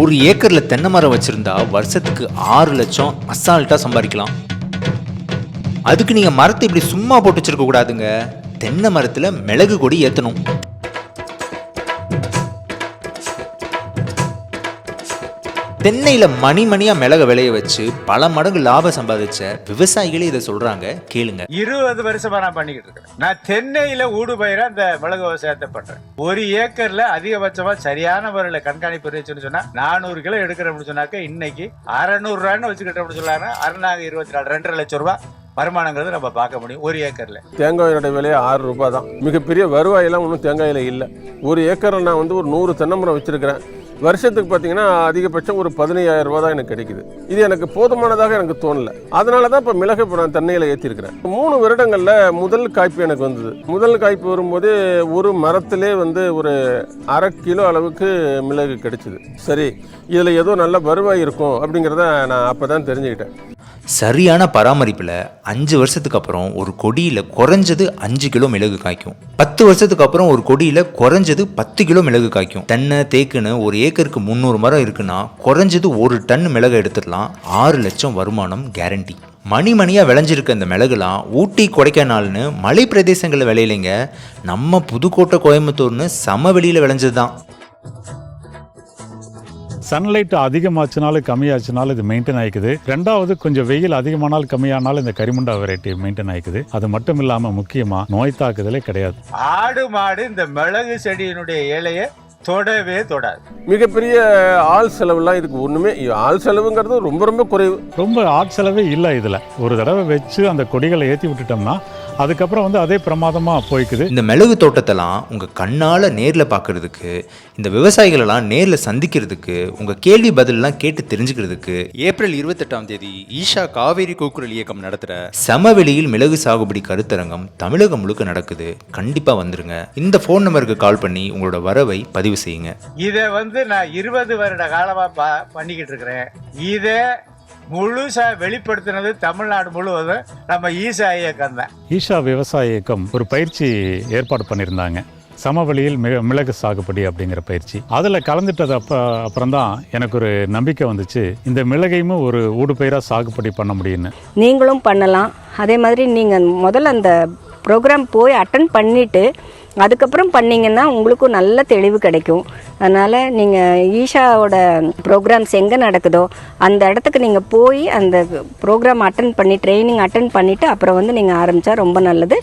ஒரு ஏக்கர்ல தென்னை மரம் வச்சிருந்தா வருஷத்துக்கு ஆறு லட்சம் அசால்ட்டாக சம்பாதிக்கலாம். அதுக்கு நீங்க மரத்தை இப்படி சும்மா போட்டு வச்சுருக்க கூடாதுங்க. தென்னை மரத்துல மிளகு கொடி ஏத்தணும். தென்னையில மணி மணியா மிளக விளைய வச்சு பல மடங்கு லாபம் சம்பாதிச்ச விவசாயிகளே இதை சொல்றாங்க. கேளுங்க. இருபது வருஷமா நான் பண்ணிக்கிட்டு இருக்கேன் நான் தென்னையில ஊடு பயிரா இந்த மிளகு விவசாயத்தை பண்றேன். ஒரு ஏக்கர்ல அதிகபட்சமா சரியான முறையில கண்காணிப்பு இருந்துச்சுன்னு சொன்னா நானூறு கிலோ எடுக்கிறோம்னு சொன்னாக்க இன்னைக்கு அறநூறு ரூபான்னு வச்சுக்கிட்டோம்னு சொல்லாங்க அறுநூறு இருபத்தி நாலு ரெண்டரை லட்சம் ரூபாய் வருமானங்கிறது நம்ம பார்க்க முடியும் ஒரு ஏக்கர்ல. தேங்காயோட விலை ஆறு ரூபாய் தான். மிகப்பெரிய வருவாயெல்லாம் ஒன்றும் தேங்காயில் இல்லை. ஒரு ஏக்கரை நான் வந்து ஒரு நூறு தென்னை மரம் வச்சுருக்கிறேன். வருஷத்துக்கு பார்த்தீங்கன்னா அதிகபட்சம் ஒரு பதினையாயிரம் ரூபா தான் எனக்கு கிடைக்குது. இது எனக்கு போதுமானதாக எனக்கு தோணல. அதனால தான் இப்போ மிளகு இப்போ நான் தென்னையில் ஏற்றிருக்கிறேன் மூணு வருடங்களில் முதல் காய்ப்பு எனக்கு வந்தது. முதல் காய்ப்பு வரும்போது ஒரு மரத்திலே வந்து ஒரு அரை கிலோ அளவுக்கு மிளகு கிடைச்சிது. சரி இதில் ஏதோ நல்ல வருவாய் இருக்கும் அப்படிங்கிறத நான் அப்போ தான் தெரிஞ்சுக்கிட்டேன். சரியான பராமரிப்பில் அஞ்சு வருஷத்துக்கு அப்புறம் ஒரு கொடியில் குறைஞ்சது அஞ்சு கிலோ மிளகு காய்க்கும். பத்து வருஷத்துக்கு அப்புறம் ஒரு கொடியில் குறைஞ்சது பத்து கிலோ மிளகு காய்க்கும். தென்னை தேக்குன்னு ஒரு ஏக்கருக்கு முந்நூறு மரம் இருக்குன்னா குறைஞ்சது ஒரு டன் மிளகு எடுத்துடலாம். ஆறு லட்சம் வருமானம் கேரண்டி மணி மணியாக விளைஞ்சிருக்க இந்த மிளகுலாம் ஊட்டி கொடைக்கானல்னு மலை பிரதேசங்களில் விளையலைங்க. நம்ம புதுக்கோட்டை கோயம்புத்தூர்னு சமவெளியில் விளைஞ்சது தான் சன்லைட் அதிகமாச்சுனாலும் கம்மியாச்சுனாலும் இது மெயின்டைன் ஆயிக்குது. ரெண்டாவது கொஞ்சம் வெயில் அதிகமானாலும் கம்மியானாலும் இந்த கரிமுண்டா வெரைட்டி மெயின்டைன் ஆயிக்குது. அது மட்டும் இல்லாமல் முக்கியமாக நோய் தாக்குதலே கிடையாது. ஆடு மாடு இந்த மிளகு செடியினுடைய இலையை தொடவே தொடாது. மிகப்பெரிய ஆள் செலவுலாம் இதுக்கு ஒன்றுமே ஆள் செலவுங்கிறது ரொம்ப ரொம்ப குறைவு. ரொம்ப ஆட்செலவே இல்லை இதில். ஒரு தடவை வச்சு அந்த கொடிகளை ஏற்றி விட்டுட்டோம்னா அதுக்கப்புறம் வந்து அதே பிரமாதமாக போய்க்குது. இந்த மிளகு தோட்டத்தெல்லாம் உங்கள் கண்ணால் நேரில் பார்க்கறதுக்கு இந்த விவசாயிகளெல்லாம் நேரில் சந்திக்கிறதுக்கு உங்கள் கேள்வி பதிலெல்லாம் கேட்டு தெரிஞ்சுக்கிறதுக்கு ஏப்ரல் இருபத்தெட்டாம் தேதி ஈஷா காவேரி கூக்குரல் இயக்கம் நடத்துகிற சமவெளியில் மிளகு சாகுபடி கருத்தரங்கம் தமிழகம் முழுக்க நடக்குது. கண்டிப்பாக வந்துருங்க. இந்த ஃபோன் நம்பருக்கு கால் பண்ணி உங்களோட வரவை பதிவு செய்யுங்க. இதை வந்து நான் இருபது வருட காலமா பா பண்ணிக்கிட்டு இருக்கிறேன். இதை முழுசா வெளிப்படுத்தினது தமிழ்நாடு முழுவதும் நம்ம ஈசா இயக்கம் தான். ஈஷா விவசாய இயக்கம் ஒரு பயிற்சி ஏற்பாடு பண்ணியிருந்தாங்க. சமவெளியில் மிக மிளகு சாகுபடி அப்படிங்கிற பயிற்சி. அதில் கலந்துட்டது அப்போ அப்புறம் தான் எனக்கு ஒரு நம்பிக்கை வந்துச்சு. இந்த மிளகையும் ஒரு ஊடுபயிராக சாகுபடி பண்ண முடியும்னு. நீங்களும் பண்ணலாம். அதே மாதிரி நீங்கள் முதல்ல அந்த ப்ரோக்ராம் போய் அட்டன் பண்ணிவிட்டு அதுக்கப்புறம் பண்ணிங்கன்னா உங்களுக்கும் நல்ல தெளிவு கிடைக்கும். அதனால் நீங்கள் ஈஷாவோட ப்ரோக்ராம்ஸ் எங்கே நடக்குதோ அந்த இடத்துக்கு நீங்கள் போய் அந்த ப்ரோக்ராம் அட்டன் பண்ணி ட்ரைனிங் அட்டன் பண்ணிவிட்டு அப்புறம் வந்து நீங்கள் ஆரம்பித்தா ரொம்ப நல்லது.